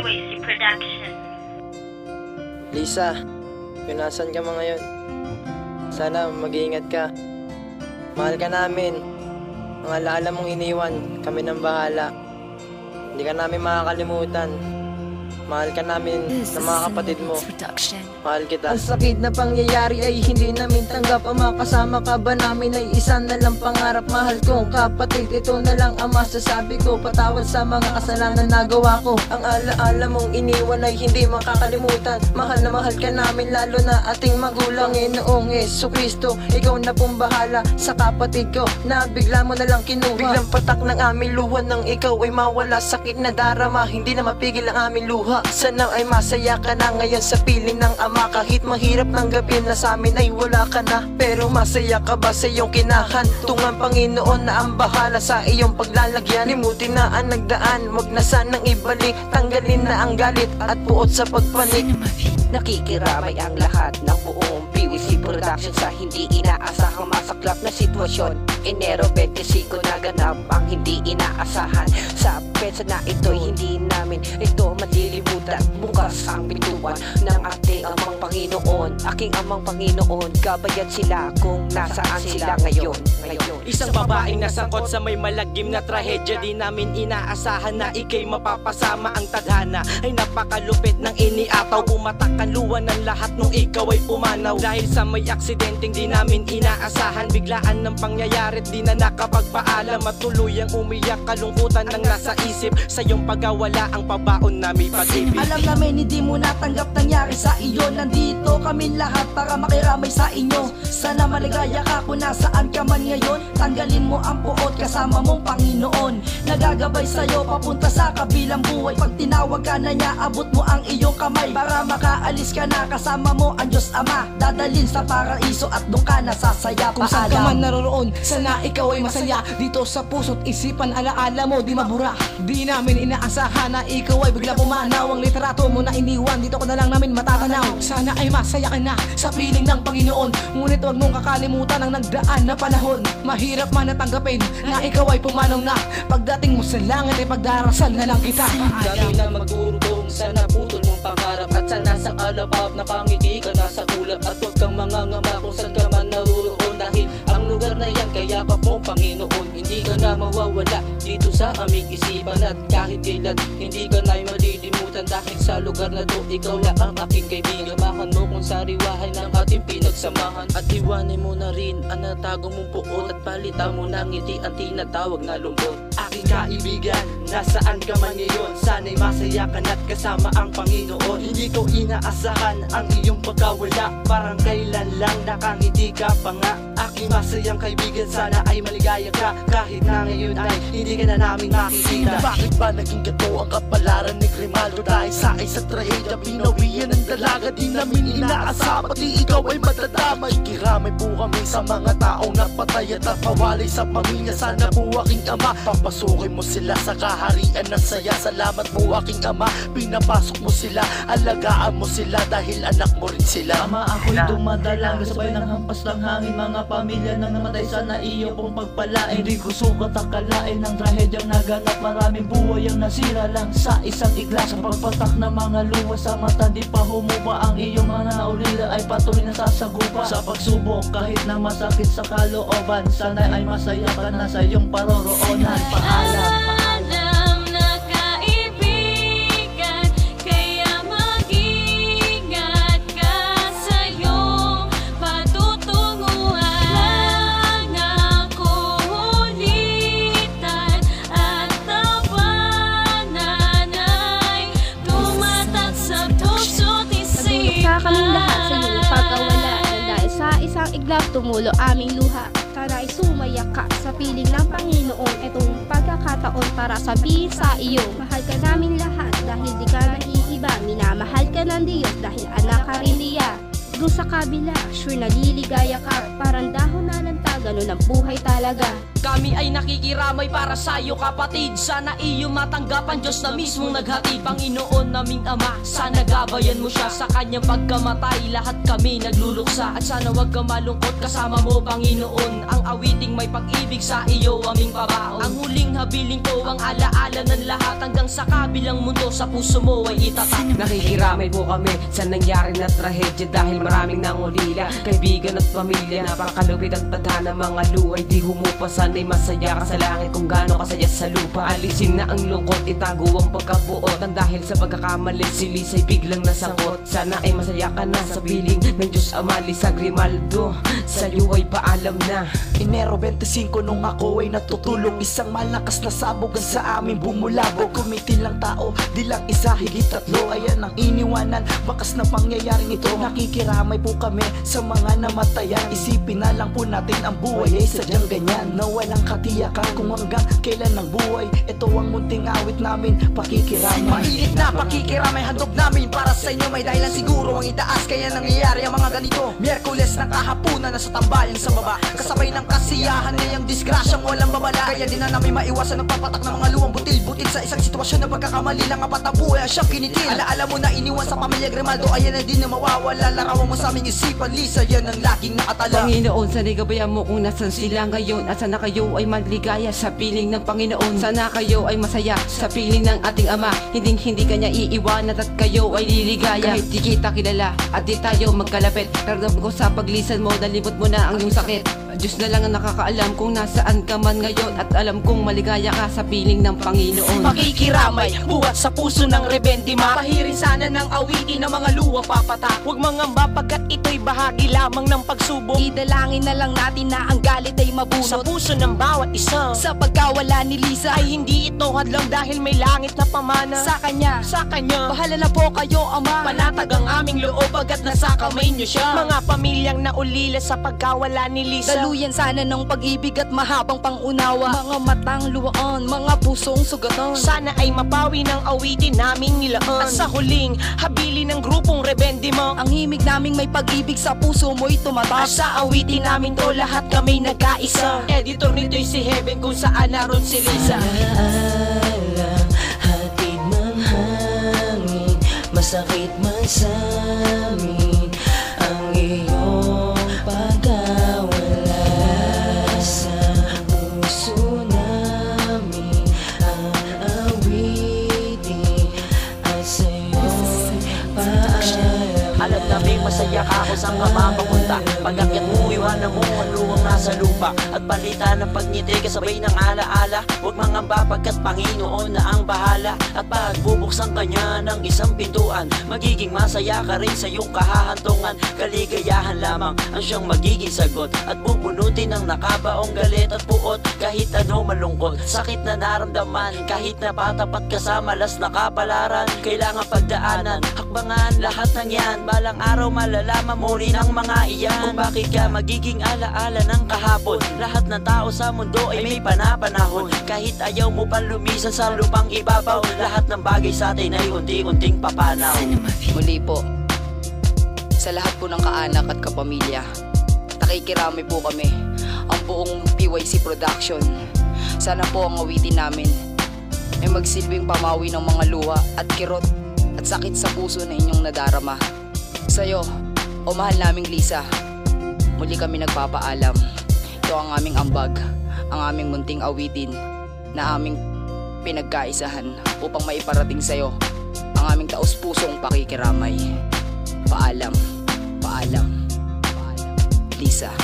PWC Production. Lisa, kung ka mga ngayon? Sana mag-iingat ka. Mahal ka namin. Ang alaala mong iniwan, kami nang bahala. Hindi ka namin makakalimutan. Mahal ka namin sa mga kapatid mo. Mahal kita. Ang sakit na pangyayari ay hindi namin tanggap. Ang makasama ka ba namin ay isa na lang pangarap. Mahal kong kapatid, ito na lang ang masasabi ko. Patawad sa mga kasalanan na nagawa ko. Ang alaala mong iniwan ay hindi makakalimutan. Mahal na mahal ka namin lalo na ating magulang. Panginoong Yesu Kristo, ikaw na pong bahala sa kapatid ko. Na bigla mo na lang kinuha. Biglang patak ng aming luha nang ikaw ay mawala. Sakit na darama, hindi na mapigil ang aming luha sana ay masaya ka na ngayon sa piling ng ama. Kahit mahirap tanggapin na sa amin ay wala ka na. Pero masaya ka ba sa iyong kinahan Tungang Panginoon na ang bahala sa iyong paglalagyan. Limutin na ang nagdaan, wag na sanang ibalik. Tanggalin na ang galit at puot sa pagpanik. Nakikiramay ang lahat ng buong PWC Production sa hindi inaasahang masaklap na sitwasyon. Enero 25 naganap ang hindi inaasahan. Sa petsa na ito'y hindi namin ito malilimutan Bukas ang pintuan ng ating amang Panginoon. Aking amang Panginoon, gabayan sila kung nasaan sila ngayon, ngayon. Isang babaeng nasangkot sa may malagim na trahedya Di namin inaasahan na ikay mapapasama ang tadhana. Ay napakalupit ng iniataw Pumatak kaluwan ng lahat nung ikaw ay pumanaw. Dahil sa may aksidenteng di namin inaasahan. Biglaan ng pangyayari di na nakapagpaalam. At tuluyang umiyak kalungkutan ng nasa isip. Sa iyong pagawala ang pabaon na may pag-ibig. Alam namin hindi mo natanggap nangyari sa iyo. Nandito kami lahat para makiramay sa inyo. Sana maligaya ka kung nasaan ka man ngayon. Tanggalin mo ang puot kasama mong Panginoon. Nagagabay sa'yo papunta sa kabilang buhay. Pag tinawag ka na niya abot mo ang iyong kamay. Para makaalis ka na kasama mo ang Diyos Ama Dadalin sa paraiso at doon ka nasasaya? Kung saan ka man naroroon, sana ikaw ay masaya? Dito sa puso't isipan, alaala mo di mabura. Di namin inaasahan na ikaw ay bigla pumanaw. Ang litrato mo na iniwan, dito ko na lang namin matatanaw. Sana ay masaya ka na sa piling ng Panginoon. Ngunit huwag mong kakalimutan ang nagdaan na panahon. Mahirap man natanggapin na ikaw ay pumanaw na. Pagdating mo sa langit ay pagdarasal na lang kita. Kami na magdurudong sa naputol mong pangarap At sana sa alabab na pangiti Panginoon Hindi ka na mawawala dito sa aming isipan. At kahit kailan hindi ka na'y malilimutan Dahil sa lugar na to ikaw lang ang aking kaibigan. Mahan mo kung sariwahay ng ating pinagsamahan. At iwanin mo na rin ang natago mong puot At palitan mo ng ngiti ang tinatawag na lungkot. Aking kaibigan, nasaan ka man ngayon? Sana'y masaya ka na't kasama ang Panginoon. Hindi ko inaasahan ang iyong pagkawala. Parang kailan lang nakangiti ka pa nga Aking masayang kaibigan, sana ay maligaya ka. Kahit na ngayon ay hindi ka na namin makikita. Bakit ba naging gato ang kapalaran ni Grimaldo? Dahil sa isang trahedya pinawian ng dalaga Di namin inaasahan. Pati ikaw ay madadamay. Kiramay po kami sa mga taong napatay at napawalay sa pamilya. Sana po aking ama Papasukin mo sila sa kaharian ng saya. Salamat po aking ama Pinapasok mo sila Alagaan mo sila dahil anak mo rin sila. Ama ako'y dumadalangin Sabay ng hampas ng hangin Mga pamilya na namatay Sana iyo pong pagpalain. Hindi ko sukat akalain Ang trahedyang naganap. Maraming buhay ang nasira lang Sa isang igla. Sa pagpatak ng mga luwa Sa mata di pa humupa. Ang iyong mga naulila Ay patuloy na sasagupa. Sa pagsubok Kahit na masakit sa kalooban Sana ay masaya ka na sa iyong paroroonan. Paalam iglap tumulo aming luha. Sana ay sumaya ka sa piling ng Panginoon. Itong pagkakataon para sabihin sa iyo Mahal ka namin lahat dahil di ka naiiba. Minamahal ka ng Diyos dahil anak ka rin niya. Doon sa kabila, sure naliligaya ka. Parang dahon na lanta, ganun ang buhay talaga Kami ay nakikiramay para sa'yo kapatid. Sana iyo matanggap ang Diyos na mismong naghatid. Panginoon naming Ama, sana gabayan mo siya. Sa kanyang pagkamatay, lahat kami nagluluksa. At sana wag ka malungkot kasama mo Panginoon. Ang awiting may pag-ibig sa iyo aming pabaon Ang huling habiling ko ang alaala ng lahat. Hanggang sa kabilang mundo Sa puso mo ay itatak. Nakikiramay po kami sa nangyari na trahedya Dahil maraming nangulila, kaibigan at pamilya Napakalupit ang tadhana mga luay Di humupa sana'y masaya ka sa langit Kung gaano kasaya sa lupa. Alisin na ang lungkot, itago ang pagkabuot. Nang dahil sa pagkakamali si Lisa'y biglang nasangkot Sana ay masaya ka na sa piling ng Diyos Amali sa Grimaldo. Sa'yo ay paalam na Enero 25 nung ako ay natutulog Isang malakas na sabog ang sa amin bumulabog. Kumitin lang tao, di lang isa higit tatlo Ayan ang iniwanan, bakas na pangyayaring ito Nakikiramay po kami sa mga namatayan. Isipin na lang po natin ang buhay ay sadyang ganyan Na walang katiyakan. Kung hanggang kailan ang buhay Ito ang munting awit namin, pakikiramay. Mainit na pakikiramay handog namin Para sa inyo. May dahilan siguro ang itaas Kaya nangyayari ang mga ganito. Miyerkules ng kahapunan na sa tambayan sa baba Kasabay ng kasiyahan ngayang disgrasyang walang babala. Kaya di na namin maiwasan ang papatak ng mga luwang butil-butil Sa isang sitwasyon na pagkakamali lang na ang siyang kinitil. Alaala mo na iniwan sa pamilya Grimaldo Ayan na di na mawawala. Larawan mo sa aming isipan Lisa yan ang laging nakatala Panginoon, sana'y gabayan mo kung nasan sila ngayon. At sana kayo ay magligaya sa piling ng Panginoon. Sana kayo ay masaya sa piling ng ating Ama. Hindi hindi kanya iiwanan at kayo ay liligaya. Kahit di kita kilala at di tayo magkalapit Karamdam ko sa paglisan mo, nalimot mo na ang iyong sakit Diyos na lang ang nakakaalam kung nasaan ka man ngayon At alam kong maligaya ka sa piling ng Panginoon. Makikiramay, buhat sa puso ng rebendima Pahirin sana ng awitin ng mga luwa papatak Huwag mangamba pagkat ito'y bahagi lamang ng pagsubok. Idalangin na lang natin na ang galit ay Sa mabunot puso ng bawat isa. Sa pagkawala ni Lisa Ay hindi ito hadlang dahil may langit na pamana. Sa kanya. Sa kanya. Bahala na po kayo, Ama. Panatag ang aming loob agad nasa kamay niyo siya. Mga pamilyang naulila sa pagkawala ni Lisa Daluyan sana ng pag-ibig at mahabang pangunawa. Mga matang luwaan, mga pusong sugatan. Sana ay mapawi ng awitin naming nilaan. At sa huling, habili ng grupong rebende mo. Ang himig naming may pag-ibig sa puso mo'y At tumatak sa awitin namin to lahat kami nagkaisa Editor nito'y si Heaven kung saan naroon si Lisa. Alam, hatid ng hangin Masakit man sa amin masaya ka At balita ng pagngiti kasabay ng alaala. Huwag mangamba pagkat Panginoon na ang bahala. At pagbubuksan kanya ng isang pintuan Magiging masaya ka rin sa iyong kahahantungan. Kaligayahan lamang ang siyang magiging sagot. At bubunutin ng nakabaong galit at puot Kahit ano malungkot, sakit na naramdaman Kahit na patapat ka sa malas na kapalaran. Kailangan pagdaanan, hakbangan lahat ng yan. Balang araw malalaman mo rin ang mga iyan. Kung bakit ka magiging alaala ng kahapon Lahat ng tao sa mundo ay may panapanahon Kahit ayaw mo pa lumisan sa lupang ibabaw Lahat ng bagay sa atin ay unti-unting papanaw Muli po, sa lahat po ng kaanak at kapamilya, nakikiramay po kami ang buong PYC Production. Sana po ang awitin namin ay magsilbing pamawi ng mga luha at kirot at sakit sa puso na inyong nadarama. Sa'yo, o mahal naming Lisa, muli kami nagpapaalam. Ito ang aming ambag, ang aming munting awitin na aming pinagkaisahan upang maiparating sa'yo ang aming taus-pusong pakikiramay. Paalam, paalam, paalam. Lisa.